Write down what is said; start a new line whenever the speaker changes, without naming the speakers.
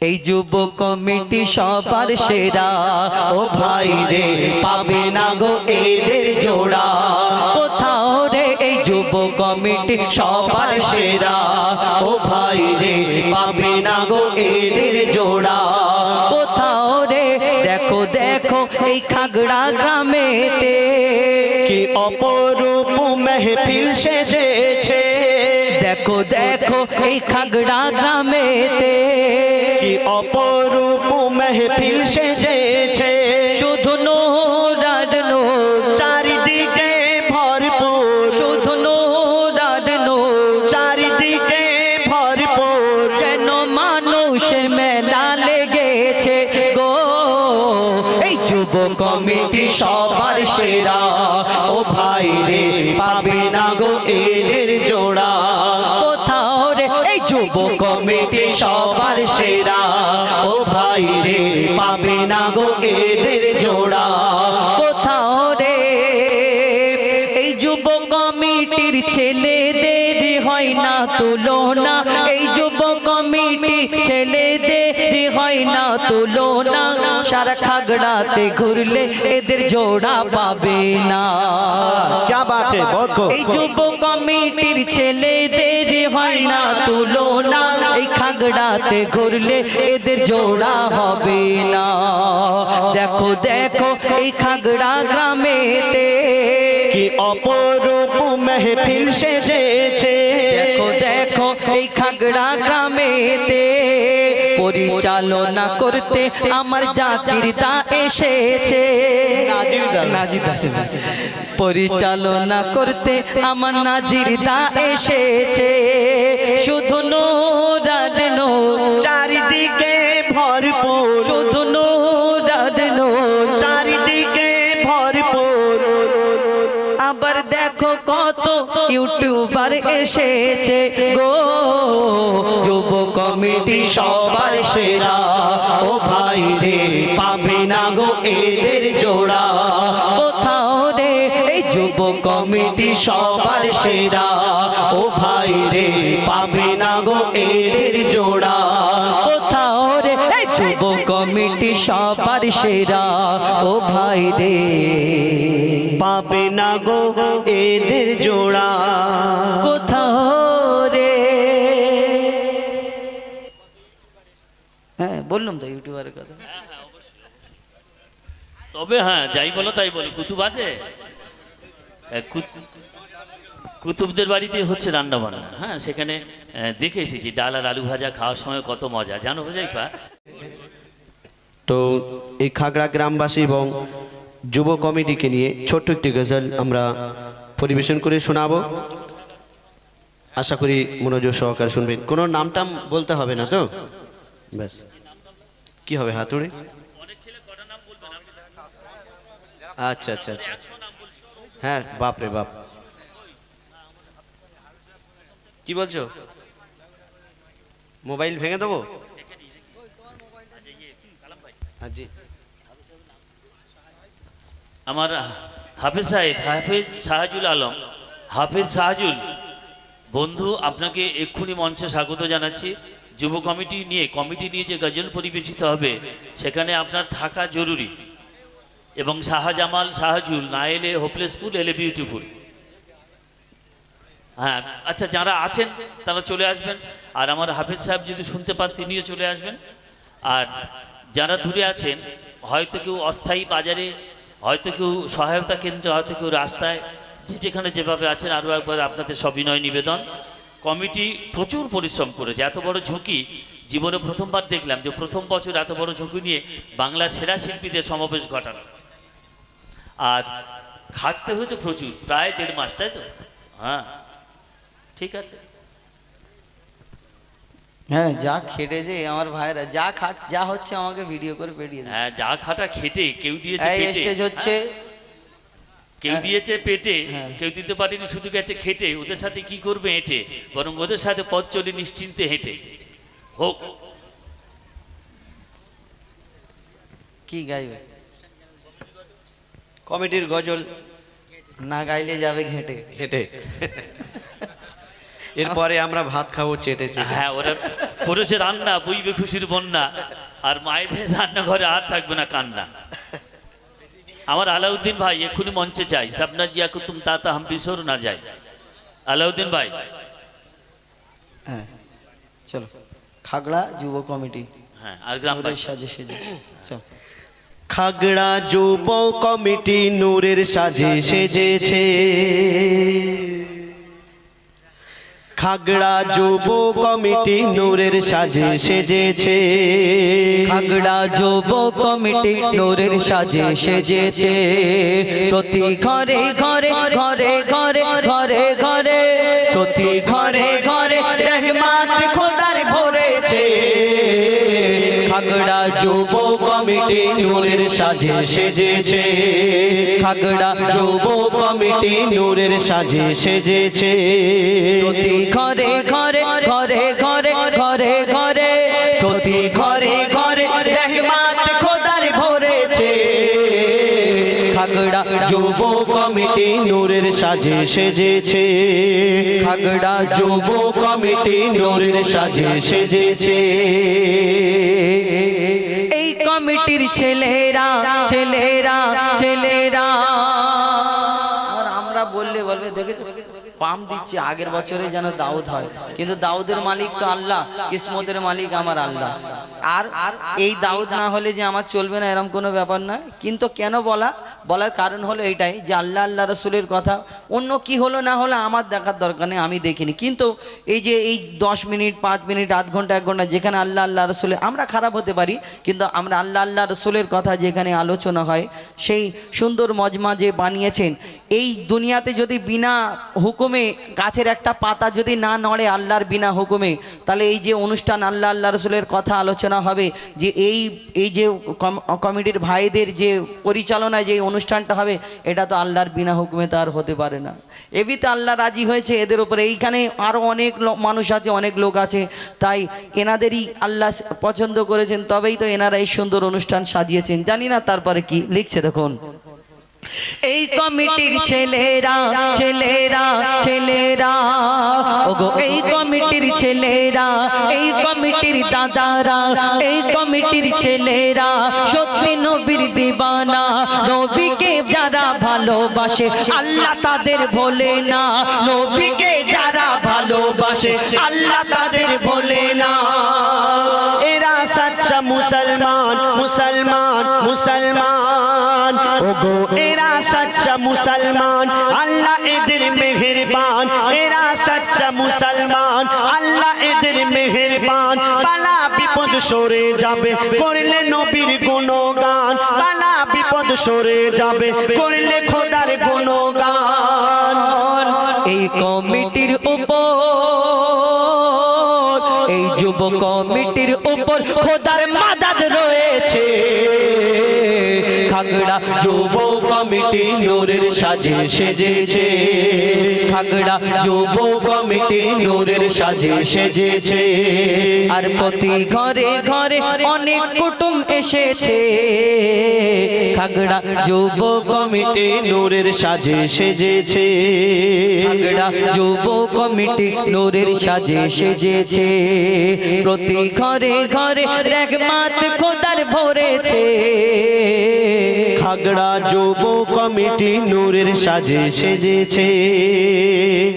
এই যুব কমিটি সবার সেরা। ও ভাই রে পাবে না গো এদের জোড়া। কোথাও রে এই যুব কমিটি সবার সেরা। ও ভাই রে পাবে না গো এদের জোড়া। কোথাও রে দেখো দেখো এই খাগড়া গ্রামেতে।
কি অপরূপ মেহফিল সেজেছে।
দেখো দেখো এই খাগড়া গ্রামেতে।
মেহফিল সেজেছে
শুধু নোর
চারিদিকে ভরপুর
শুধু নোর
চারিদিকে ভরপুর
যেন মানুষের মেলা লেগেছে গো এই যুব কমিটি সবার সেরা। ও ভাই রে পাবে না গো এদের জোড়া। কোথাও রে? এই যুব কমিটি সবার সেরা। বাইরে পাবে না গো এদের জোড়া। কোথাও রে? এই যুব কমিটির ছেলেদের হয় না তুলনা। এই যুব কমিটি ছেলেদের হয় না তুলনা। সারা খাগড়াতে ঘুরলে এদের জোড়া পাবে না। এই যুব কমিটির ছেলেদের হয় না তুলনা এই খাগড়াতে ঘুরলে এদের জোড়া হবে না। দেখো দেখো, এই খাগড়া গ্রামেতে
কি অপরূপ মেহফিল সেজেছে
পরিচালনা করতে আমার জাকিরদা এসেছে। পরিচালনা করতে আমার নাজিরদা এসেছে। শুধু নোর
চারিদিকে ভরপুর।
শুধু নোরাড নোর
চারিদিকে ভরপুর।
আবার দেখো কত ইউটিউবার এসেছে গো। কমিটি সবার সেরা। ও ভাই রে, পাবে না গো এদের জোড়া। কোথাও রে, এই যুব কমিটি সবার সেরা। ও ভাই রে, পাবে না গো এদের জোড়া। কোথাও রে যুব কমিটি সবার সেরা। ও ভাই রে,
পাবে না গো এদের জোড়া।
কোথাও বললাম তো ইউটিউবারের কথা।
তবে হ্যাঁ যাই বলো তাই বলো কুতুব আছে? কুতুবদের বাড়িতে হচ্ছে রান্না বান্না হ্যাঁ সেখানে দেখে এসেছি ডাল আর আলু ভাজা খাওয়ার সময় কত মজা জানো হুজাইফা?
তো এই খাগড়া গ্রামবাসী এবং যুব কমিটিকে নিয়ে ছোট্ট একটি গজল আমরা পরিবেশন করে শোনাবো। আশা করি মনোযোগ সহকারে শুনবেন। কোনো নাম টাম বলতে হবে না তো? ব্যাস। কি হবে হাতুড়ি? আচ্ছা আচ্ছা আচ্ছা। হ্যাঁ বাপ রে বাপ। কি বলছো? মোবাইল ভেঙে দেবো? হ্যাঁ,
আমার হাফিজ সাহেব হাফিজ শাহজুল আলম। হাফিজ শাহজুল বন্ধু আপনাকে এক্ষুনি মঞ্চে স্বাগত জানাচ্ছি। যুব কমিটি নিয়ে কমিটি নিয়ে যে গজল পরিবেশিত হবে, সেখানে আপনার থাকা জরুরি। এবং শাহজামাল শাহজুল, না এলে হোপলেসফুল এলে বিউটিফুল হ্যাঁ আচ্ছা যারা আছেন, তারা চলে আসবেন। আর আমার হাফিজ সাহেব যদি শুনতে পান, তিনিও চলে আসবেন। আর যারা দূরে আছেন, হয়তো কেউ অস্থায়ী বাজারে, হয়তো কেউ সহায়তা কেন্দ্রে, হয়তো কেউ রাস্তায়, যে যেখানে যেভাবে আছেন, আরও একবার আপনাদের সবিনয় নিবেদন। কমিটি প্রচুর পরিশ্রম করেছে এত বড় ঝুঁকি জীবনে প্রথমবার দেখলাম যে প্রথম বছর এত বড় ঝুঁকি নিয়ে বাংলার সেরা শিল্পীদের সমাবেশ ঘটানো। আর খাটতে হয়েছে প্রচুর প্রায় দেড় মাস তাই তো? হ্যাঁ ঠিক আছে।
হ্যাঁ যা খেটেছে আমার ভাইরা যা খাট যা হচ্ছে আমাকে ভিডিও করে দেয়।
হ্যাঁ যা খাটা খেটে কেউ দিয়েছে পেটে।
স্টেজ হচ্ছে
কেউ দিয়েছে পেটে
হ্যাঁ।
কেউ দিতে পারেনি শুধু গেছে খেটে। ওদের সাথে কি করবে হেঁটে? বরং ওদের সাথে পথ চলে নিশ্চিন্তে হেঁটে। হোক।
কি গাইবে?
কমিটির গজল
না গাইলে যাবে ঘেঁটে।
হেঁটে এরপরে আমরা ভাত খাব চেটে চেটে।
হ্যাঁ ওরা পুরুষের রান্না বইবে খুশির বন্যা। আর মায়েদের রান্নাঘরে আর থাকবে না কান্না। আমার আলাউদ্দিন ভাই এক্ষুনি মঞ্চে চাই সাবনা জিয়া কুতুম তাতা হাম বিসর না যাই। আলাউদ্দিন ভাই।
হ্যাঁ চলো। খাগড়া যুব কমিটি।
হ্যাঁ আর গ্রামবাসী
সাজে সেজে। চলো।
খাগড়া যুব কমিটি নূরের সাজে সেজেছে। খাগড়া যুব কমিটি নূরের সাজে সেজেছে।
খাগড়া যুব কমিটি নোরের সাজে সেজেছে। প্রতি ঘরে ঘরে ঘরে ঘরে ঘরে ঘরে প্রতি ঘরে ঘরে রহমাত খোদার ভরেছে। খাগড়া যুব কমিটি নোরের সাজে সেজেছে। খাগড়া যুব কমিটি
নূরের সাজে সেজেছে।
প্রতি ঘরে ঘরে ঘরে ঘরে ঘরে ঘরে প্রতি ঘরে ঘরে রহমাত খোদার ভরেছে। খাগড়া যুব কমিটি
নূরের সাজে সেজেছে।
খাগড়া যুব কমিটি নোরের সাজে সেজেছে। ছেলেরা ছেলেরা ছেলেরা। আর আমরা বললে বলবে, দেখেছ? পাম দিচ্ছে, আগের বছরে যেন দাউদ হয়। কিন্তু দাউদের মালিক তো আল্লাহ, কিসমতের মালিক আমার আল্লাহ। আর আর এই দাউদ না হলে যে আমার চলবে না এরকম কোনো ব্যাপার নয়। কিন্তু কেন বলা? বলার কারণ হলো এটাই যে আল্লাহ আল্লাহ রসুলের কথা। অন্য কি হলো না হলো আমার দেখার দরকার নেই, আমি দেখিনি। কিন্তু এই যে এই দশ মিনিট, পাঁচ মিনিট, আধ ঘণ্টা, এক ঘণ্টা, যেখানে আল্লাহ আল্লাহ রসুলের আমরা খারাপ হতে পারি, কিন্তু আমরা আল্লাহ আল্লাহ রসুলের কথা যেখানে আলোচনা হয়, সেই সুন্দর মজমা যে বানিয়েছেন, এই দুনিয়াতে যদি বিনা হুকুমে, গাছের একটা পাতা যদি না নড়ে আল্লাহর বিনা হুকুমে, তাহলে এই যে অনুষ্ঠান আল্লাহ আল্লাহ রসুলের কথা আলোচনা হবে যে এই এই যে কমিটির ভাইদের যে পরিচালনায় যে অনুষ্ঠানটা হবে, এটা তো আল্লাহর বিনা হুকুমে তো আর হতে পারে না। এবিতে আল্লাহ রাজি হয়েছে এদের উপরে। এইখানে আরও অনেক মানুষ আছে, অনেক লোক আছে। তাই এনাদেরই আল্লাহ পছন্দ করেছেন, তবেই তো এনারা এই সুন্দর অনুষ্ঠান সাজিয়েছেন। জানি না তারপরে কি লিখছে দেখুন। এই কমিটির ছেলেরা ছেলেরা ছেলেরা। ওগো এই কমিটির ছেলেরা এই কমিটির দাদারা এই কমিটির ছেলেরা। সত্যি নবীর দিবানা নবীকে যারা ভালোবাসে আল্লাহ তাদের ভোলে না। নবীকে যারা ভালোবাসে আল্লাহ তাদের
মুসলমান মুসলমান। মুসলমান ওগো, এরা সচ্চা মুসলমান, আল্লাহ এদের মেহেরবান। এরা সচ্চা মুসলমান, আল্লাহ এদের মেহেরবান। বালা বিপদ সরে যাবে, করলে নবীর গুণগান। বালা বিপদ সরে যাবে, করলে খোদার গুণগান।
এই কমিটির উপর, এই যুব কমিটির উপর খোদার মাদাদ রয়েছে। খাগড়া যুব কমিটি নূরের সাজে সেজেছে। খাগড়া যুব কমিটি নূরের সাজে সেজেছে। আর প্রতি ঘরে ঘরে অনেক কুটুম এসেছে। খাগড়া যুব কমিটি
নূরের সাজে সেজেছে।
খাগড়া যুব কমিটি নূরের সাজে সেজেছে। প্রতি ঘরে ঘরে রহমাত খোদার ভরেছে।
খাগড়া যুব কমিটি নূরের সাজে সেজেছে।